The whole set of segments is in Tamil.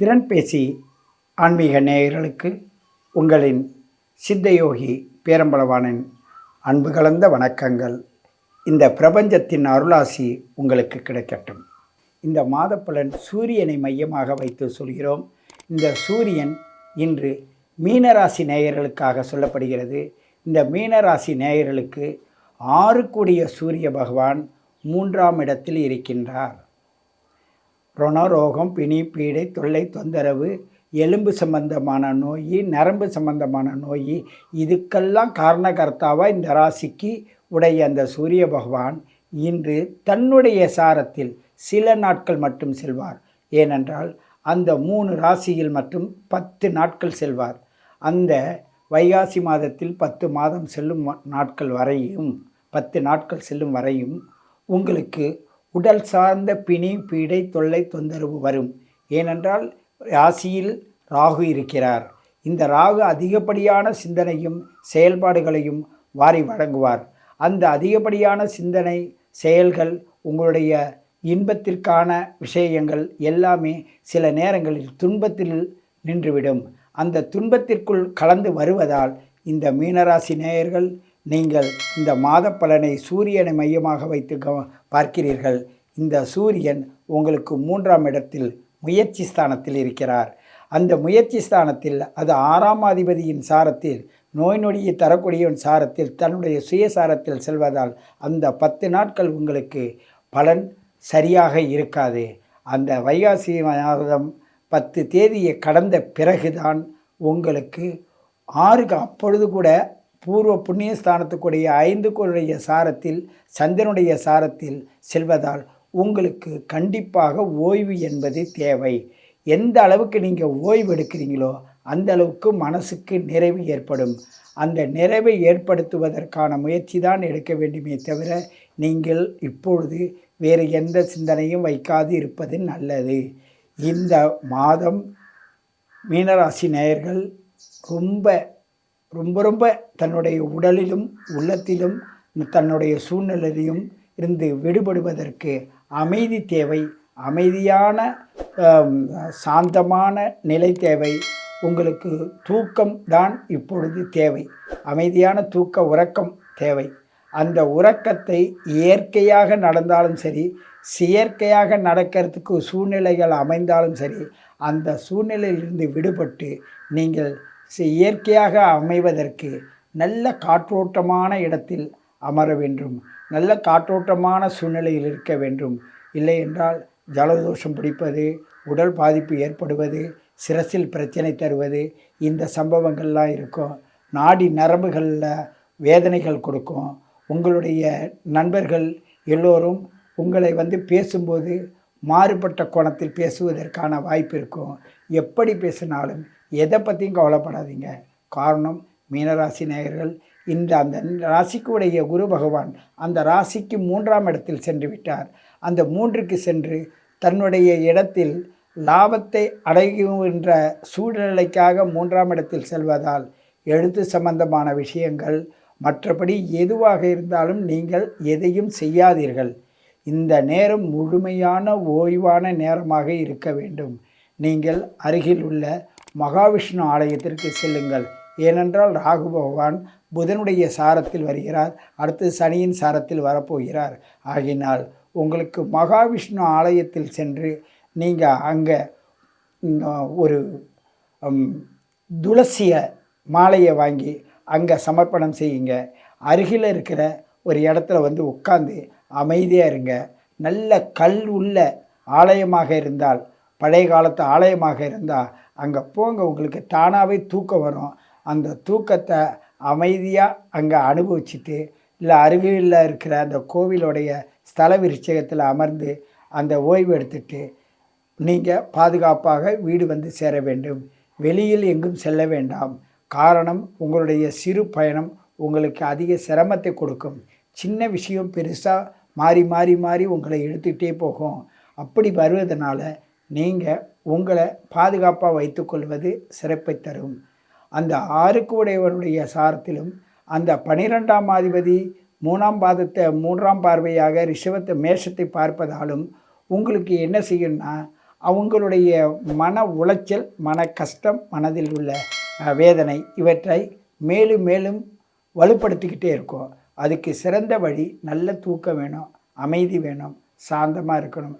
திறன்பேசி ஆன்மீக நேயர்களுக்கு உங்களின் சித்தயோகி பேரம்பளவானின் அன்பு கலந்த வணக்கங்கள். இந்த பிரபஞ்சத்தின் அருளாசி உங்களுக்கு கிடைக்கட்டும். இந்த மாதப்பலன் சூரியனை மையமாக வைத்து சொல்கிறோம். இந்த சூரியன் இன்று மீனராசி நேயர்களுக்காக சொல்லப்படுகிறது. இந்த மீனராசி நேயர்களுக்கு ஆறு கூடிய சூரிய பகவான் மூன்றாம் இடத்தில் இருக்கின்றார். ரோகம் பிணி பீடை தொல்லை தொந்தரவு எலும்பு சம்பந்தமான நோய் நரம்பு சம்பந்தமான நோய் இதுக்கெல்லாம் காரணகர்த்தாவாக இந்த ராசிக்கு உடைய அந்த சூரிய பகவான். இன்று தன்னுடைய சாரத்தில் சில நாட்கள் மட்டும் செல்வார். ஏனென்றால் அந்த மூணு ராசியில் மட்டும் பத்து நாட்கள் செல்வார். அந்த வைகாசி மாதத்தில் பத்து மாதம் செல்லும் நாட்கள் வரையும் பத்து நாட்கள் செல்லும் வரையும் உங்களுக்கு உடல் சார்ந்த பிணி பீடை தொல்லை தொந்தரவு வரும். ஏனென்றால் ராசியில் ராகு இருக்கிறார். இந்த ராகு அதிகப்படியான சிந்தனையும் செயல்பாடுகளையும் வாரி வழங்குவார். அந்த அதிகப்படியான சிந்தனை செயல்கள் உங்களுடைய இன்பத்திற்கான விஷயங்கள் எல்லாமே சில நேரங்களில் துன்பத்தில் நின்றுவிடும். அந்த துன்பத்திற்குள் கலந்து வருவதால் இந்த மீனராசி நேயர்கள் நீங்கள் இந்த மாத பலனை சூரியனை மையமாக வைத்து கவ பார்க்கிறீர்கள். இந்த சூரியன் உங்களுக்கு மூன்றாம் இடத்தில் முயற்சி ஸ்தானத்தில் இருக்கிறார். அந்த முயற்சி ஸ்தானத்தில் அது ஆறாம் அதிபதியின் சாரத்தில் நோய் நொடியை தரக்கூடியவன் சாரத்தில் தன்னுடைய சுயசாரத்தில் செல்வதால் அந்த பத்து நாட்கள் உங்களுக்கு பலன் சரியாக இருக்காது. அந்த வைகாசி மாதம் பத்து தேதியை கடந்த பிறகுதான் உங்களுக்கு ஆறுக்கு அப்பொழுது கூட பூர்வ புண்ணிய ஸ்தானத்துக்குடைய ஐந்துக்குடைய சாரத்தில் சந்திரனுடைய சாரத்தில் செல்வதால் உங்களுக்கு கண்டிப்பாக ஓய்வு என்பது தேவை. எந்த அளவுக்கு நீங்கள் ஓய்வு எடுக்கிறீங்களோ அந்த அளவுக்கு மனசுக்கு நிறைவு ஏற்படும். அந்த நிறைவை ஏற்படுத்துவதற்கான முயற்சி தான் எடுக்க வேண்டுமே தவிர நீங்கள் இப்பொழுது வேறு எந்த சிந்தனையும் வைக்காது இருப்பது நல்லது. இந்த மாதம் மீனராசி நேயர்கள் ரொம்ப ரொம்ப ரொம்ப தன்னுடைய உடலிலும் உள்ளத்திலும் தன்னுடைய சூழ்நிலையிலும் இருந்து விடுபடுவதற்கு அமைதி தேவை. அமைதியான சாந்தமான நிலை தேவை. உங்களுக்கு தூக்கம் தான் இப்பொழுது தேவை. அமைதியான தூக்க உறக்கம் தேவை. அந்த உறக்கத்தை இயற்கையாக நடந்தாலும் சரி செயற்கையாக நடக்கிறதுக்கு சூழ்நிலைகள் அமைந்தாலும் சரி அந்த சூழ்நிலையிலிருந்து விடுபட்டு நீங்கள் இயற்கையாக அமைவதற்கு நல்ல காற்றோட்டமான இடத்தில் அமர வேண்டும். நல்ல காற்றோட்டமான சூழ்நிலையில் இருக்க வேண்டும். இல்லை என்றால் ஜலதோஷம் பிடிப்பது உடல் பாதிப்பு ஏற்படுவது சிரசில் பிரச்சனை தருவது இந்த சம்பவங்கள்லாம் இருக்கும். நாடி நரம்புகளில் வேதனைகள் கொடுக்கும். உங்களுடைய நண்பர்கள் எல்லோரும் உங்களை வந்து பேசும்போது மாறுபட்ட கோணத்தில் பேசுவதற்கான வாய்ப்பு இருக்கும். எப்படி பேசினாலும் எதை பற்றியும் கவலைப்படாதீங்க. காரணம் மீனராசி நேயர்கள் இந்த அந்த ராசிக்குடைய குரு பகவான் அந்த ராசிக்கு மூன்றாம் இடத்தில் சென்று விட்டார். அந்த மூன்றுக்கு சென்று தன்னுடைய இடத்தில் லாபத்தை அடைகின்ற சூழ்நிலைக்காக மூன்றாம் இடத்தில் செல்வதால் எழுத்து சம்பந்தமான விஷயங்கள் மற்றபடி எதுவாக இருந்தாலும் நீங்கள் எதையும் செய்யாதீர்கள். இந்த நேரம் முழுமையான ஓய்வான நேரமாக இருக்க வேண்டும். நீங்கள் அருகில் உள்ள மகாவிஷ்ணு ஆலயத்திற்கு செல்லுங்கள். ஏனென்றால் ராகு பகவான் புதனுடைய சாரத்தில் வருகிறார். அடுத்து சனியின் சாரத்தில் வரப்போகிறார். ஆகினால் உங்களுக்கு மகாவிஷ்ணு ஆலயத்தில் சென்று நீங்கள் அங்கே ஒரு துளசிய மாலையை வாங்கி அங்கே சமர்ப்பணம் செய்யுங்க. அருகில் இருக்கிற ஒரு இடத்துல வந்து உட்காந்து அமைதியாக இருங்க. நல்ல கல் உள்ள ஆலயமாக இருந்தால் பழைய காலத்து ஆலயமாக இருந்தால் அங்கே போங்க உங்களுக்கு தானாகவே தூக்கம் வரும். அந்த தூக்கத்தை அமைதியாக அங்கே அனுபவிச்சுட்டு இல்லை அருகில் இருக்கிற அந்த கோவிலுடைய ஸ்தல விருட்சகத்தில் அமர்ந்து அந்த ஓய்வு எடுத்துட்டு நீங்கள் பாதுகாப்பாக வீடு வந்து சேர வேண்டும். வெளியில் எங்கும் செல்ல வேண்டாம். காரணம் உங்களுடைய சிறு பயணம் உங்களுக்கு அதிக சிரமத்தை கொடுக்கும். சின்ன விஷயம் பெருசாக மாறி மாறி மாறி உங்களை எடுத்துக்கிட்டே போகும். அப்படி வருவதனால நீங்கள் உங்களை பாதுகாப்பாக வைத்துக்கொள்வது சிறப்பை தரும். அந்த ஆறுக்கு உடையவனுடைய சாரத்திலும் அந்த பனிரெண்டாம் அதிபதி மூணாம் பாதத்தை மூன்றாம் பார்வையாக ரிஷவத்தை மேஷத்தை பார்ப்பதாலும் உங்களுக்கு என்ன செய்யணும்னா அவங்களுடைய மன உளைச்சல் மன கஷ்டம் மனதில் உள்ள வேதனை இவற்றை மேலும் மேலும் வலுப்படுத்திக்கிட்டே இருக்கும். அதுக்கு சிறந்த வழி நல்ல தூக்கம் வேணும் அமைதி வேணும் சாந்தமாக இருக்கணும்.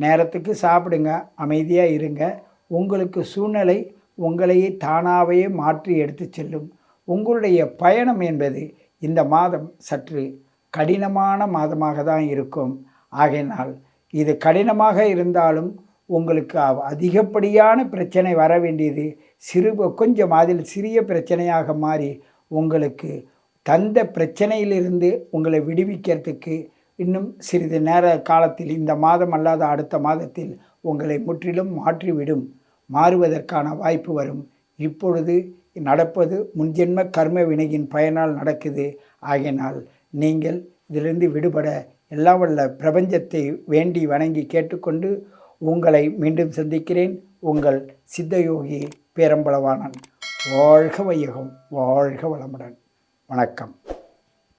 நேரத்துக்கு சாப்பிடுங்க அமைதியாக இருங்க. உங்களுக்கு சூழ்நிலை உங்களையே தானாகவே மாற்றி எடுத்து செல்லும். உங்களுடைய பயணம் என்பது இந்த மாதம் சற்று கடினமான மாதமாக தான் இருக்கும். ஆகையினால் இது கடினமாக இருந்தாலும் உங்களுக்கு அதிகப்படியான பிரச்சனை வர வேண்டியது சிறு கொஞ்சம் அதில் சிறிய பிரச்சனையாக மாறி உங்களுக்கு தந்த பிரச்சனையிலிருந்து உங்களை விடுவிக்கிறதுக்கு இன்னும் சிறிது நேர காலத்தில் இந்த மாதம் அல்லாத அடுத்த மாதத்தில் உங்களை முற்றிலும் மாற்றிவிடும். மாறுவதற்கான வாய்ப்பு வரும். இப்பொழுது நடப்பது முன்ஜென்ம கர்ம வினையின் பயனால் நடக்குது. ஆகையினால் நீங்கள் இதிலிருந்து விடுபட எல்லாம் வல்ல பிரபஞ்சத்தை வேண்டி வணங்கி கேட்டுக்கொண்டு உங்களை மீண்டும் சந்திக்கிறேன். உங்கள் சித்தயோகி பேரம்பளவானன் வாழ்க வையகம். வாழ்க வளமுடன். வணக்கம்.